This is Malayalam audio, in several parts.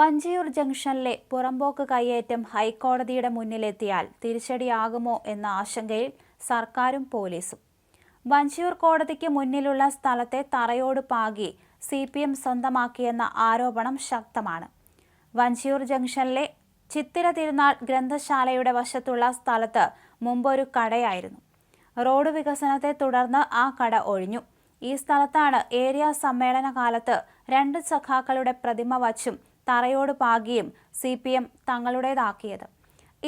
വഞ്ചിയൂർ ജംഗ്ഷനിലെ പുറമ്പോക്ക് കയ്യേറ്റം ഹൈക്കോടതിയുടെ മുന്നിലെത്തിയാൽ തിരിച്ചടിയാകുമോ എന്ന ആശങ്കയിൽ സർക്കാരും പോലീസും. വഞ്ചിയൂർ കോടതിക്ക് മുന്നിലുള്ള സ്ഥലത്തെ തറയോട് പാകി സി പി എം സ്വന്തമാക്കിയെന്ന ആരോപണം ശക്തമാണ്. വഞ്ചിയൂർ ജംഗ്ഷനിലെ ചിത്തിര തിരുനാൾ ഗ്രന്ഥശാലയുടെ വശത്തുള്ള സ്ഥലത്ത് മുമ്പൊരു കടയായിരുന്നു. റോഡ് വികസനത്തെ തുടർന്ന് ആ കട ഒഴിഞ്ഞു. ഈ സ്ഥലത്താണ് ഏരിയ സമ്മേളന കാലത്ത് രണ്ട് സഖാക്കളുടെ പ്രതിമ വച്ചും തറയോട് പാകിയും സി പി എം തങ്ങളുടേതാക്കിയത്.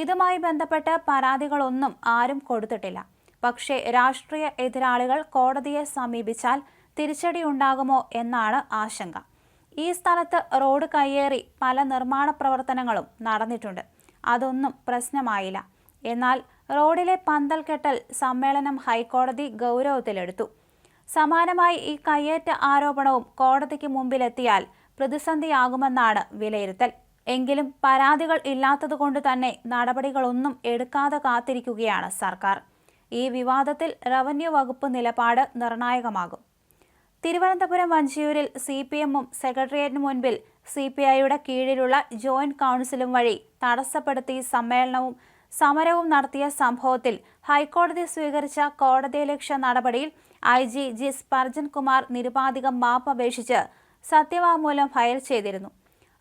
ഇതുമായി ബന്ധപ്പെട്ട് പരാതികളൊന്നും ആരും കൊടുത്തിട്ടില്ല. പക്ഷേ രാഷ്ട്രീയ എതിരാളികൾ കോടതിയെ സമീപിച്ചാൽ തിരിച്ചടി ഉണ്ടാകുമോ എന്നാണ് ആശങ്ക. ഈ സ്ഥലത്ത് റോഡ് കയ്യേറി പല നിർമ്മാണ പ്രവർത്തനങ്ങളും നടന്നിട്ടുണ്ട്. അതൊന്നും പ്രശ്നമായില്ല. എന്നാൽ റോഡിലെ പന്തൽ കെട്ടൽ സമ്മേളനം ഹൈക്കോടതി ഗൗരവത്തിലെടുത്തു. സമാനമായി ഈ കയ്യേറ്റ ആരോപണവും കോടതിക്ക് മുമ്പിലെത്തിയാൽ പ്രതിസന്ധിയാകുമെന്നാണ് വിലയിരുത്തൽ. എങ്കിലും പരാതികൾ ഇല്ലാത്തതുകൊണ്ട് തന്നെ നടപടികളൊന്നും എടുക്കാതെ കാത്തിരിക്കുകയാണ് സർക്കാർ. ഈ വിവാദത്തിൽ റവന്യൂ വകുപ്പ് നിലപാട് നിർണായകമാകും. തിരുവനന്തപുരം വഞ്ചിയൂരിൽ സി പി എമ്മും സെക്രട്ടേറിയറ്റിന് മുൻപിൽ സി പി ഐയുടെ കീഴിലുള്ള ജോയിന്റ് കൗൺസിലും വഴി തടസ്സപ്പെടുത്തി സമ്മേളനവും സമരവും നടത്തിയ സംഭവത്തിൽ ഹൈക്കോടതി സ്വീകരിച്ച കോടതിയലക്ഷ്യ നടപടിയിൽ I G G Sparjan Kumar നിരുപാധികം മാപ്പ് അപേക്ഷിച്ച് സത്യവാങ്മൂലം ഫയൽ ചെയ്തിരുന്നു.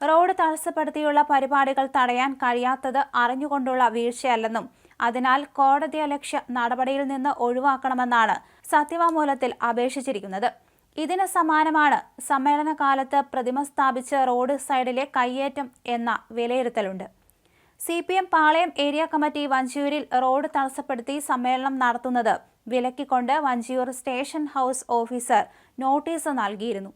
റോഡ് തടസ്സപ്പെടുത്തിയുള്ള പരിപാടികൾ തടയാൻ കഴിയാത്തത് അറിഞ്ഞുകൊണ്ടുള്ള വീഴ്ചയല്ലെന്നും അതിനാൽ കോടതിയലക്ഷ്യ നടപടിയിൽ നിന്ന് ഒഴിവാക്കണമെന്നാണ് സത്യവാങ്മൂലത്തിൽ അപേക്ഷിച്ചിരിക്കുന്നത്. ഇതിന് സമാനമാണ് സമ്മേളനകാലത്ത് പ്രതിമ സ്ഥാപിച്ച റോഡ് സൈഡിലെ കയ്യേറ്റം എന്ന വിലയിരുത്തലുണ്ട്. C P M Palayam area committee വഞ്ചിയൂരിൽ road തടസ്സപ്പെടുത്തി സമ്മേളനം നടത്തുന്നത് വിലക്കിക്കൊണ്ട് Vanchiyoor station house officer notice നൽകിയിരുന്നു.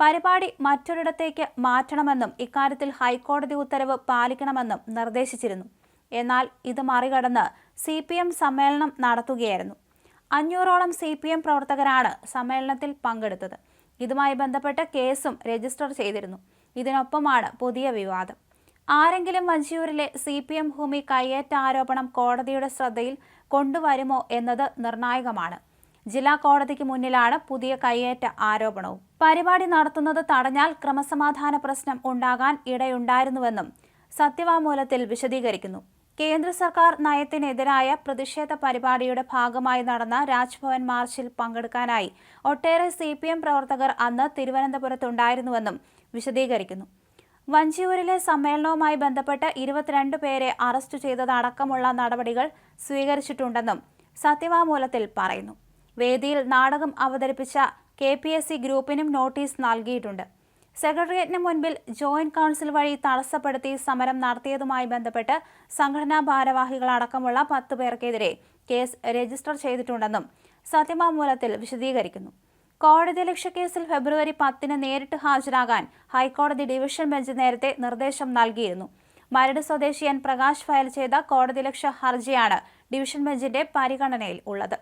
പരിപാടി മറ്റൊരിടത്തേക്ക് മാറ്റണമെന്നും ഇക്കാര്യത്തിൽ ഹൈക്കോടതി ഉത്തരവ് പാലിക്കണമെന്നും നിർദ്ദേശിച്ചിരുന്നു. എന്നാൽ ഇത് മറികടന്ന് സി പി എം സമ്മേളനം നടത്തുകയായിരുന്നു. അഞ്ഞൂറോളം സി പി എം പ്രവർത്തകരാണ് സമ്മേളനത്തിൽ പങ്കെടുത്തത്. ഇതുമായി ബന്ധപ്പെട്ട കേസും രജിസ്റ്റർ ചെയ്തിരുന്നു. ഇതിനൊപ്പമാണ് പുതിയ വിവാദം. ആരെങ്കിലും വഞ്ചിയൂരിലെ സി പി എം ഭൂമി കയ്യേറ്റ ആരോപണം കോടതിയുടെ ശ്രദ്ധയിൽ കൊണ്ടുവരുമോ എന്നത് നിർണായകമാണ്. ജില്ലാ കോടതിക്ക് മുന്നിലാണ് പുതിയ കയ്യേറ്റ ആരോപണവും. പരിപാടി നടത്തുന്നത് തടഞ്ഞാൽ ക്രമസമാധാന പ്രശ്നം ഉണ്ടാകാൻ ഇടയുണ്ടായിരുന്നുവെന്നും സത്യവാങ്മൂലത്തിൽ വിശദീകരിക്കുന്നു. കേന്ദ്ര സർക്കാർ നയത്തിനെതിരായ പ്രതിഷേധ പരിപാടിയുടെ ഭാഗമായി നടന്ന രാജ്ഭവൻ മാർച്ചിൽ പങ്കെടുക്കാനായി ഒട്ടേറെ സി പി എം പ്രവർത്തകർ അന്ന് തിരുവനന്തപുരത്തുണ്ടായിരുന്നുവെന്നും വിശദീകരിക്കുന്നു. വഞ്ചിയൂരിലെ സമ്മേളനവുമായി ബന്ധപ്പെട്ട് ഇരുപത്തിരണ്ട് പേരെ അറസ്റ്റ് ചെയ്തതടക്കമുള്ള നടപടികൾ സ്വീകരിച്ചിട്ടുണ്ടെന്നും സത്യവാങ്മൂലത്തിൽ പറയുന്നു. വേദിയിൽ നാടകം അവതരിപ്പിച്ച കെ പി എസ് സി ഗ്രൂപ്പിനും നോട്ടീസ് നൽകിയിട്ടുണ്ട്. സെക്രട്ടേറിയറ്റിന് മുൻപിൽ ജോയിന്റ് കൗൺസിൽ വഴി തടസ്സപ്പെടുത്തി സമരം നടത്തിയതുമായി ബന്ധപ്പെട്ട് സംഘടനാ ഭാരവാഹികളടക്കമുള്ള പത്ത് പേർക്കെതിരെ കേസ് രജിസ്റ്റർ ചെയ്തിട്ടുണ്ടെന്നും സത്യമാമൂലത്തിൽ വിശദീകരിക്കുന്നു. കോടതി ലക്ഷ്യ കേസിൽ ഫെബ്രുവരി പത്തിന് നേരിട്ട് ഹാജരാകാൻ ഹൈക്കോടതി ഡിവിഷൻ ബെഞ്ച് നേരത്തെ നിർദ്ദേശം നൽകിയിരുന്നു. മരട് സ്വദേശിയൻ പ്രകാശ് ഫയൽ ചെയ്ത കോടതി ലക്ഷ്യ ഹർജിയാണ് ഡിവിഷൻ ബെഞ്ചിന്റെ പരിഗണനയിൽ ഉള്ളത്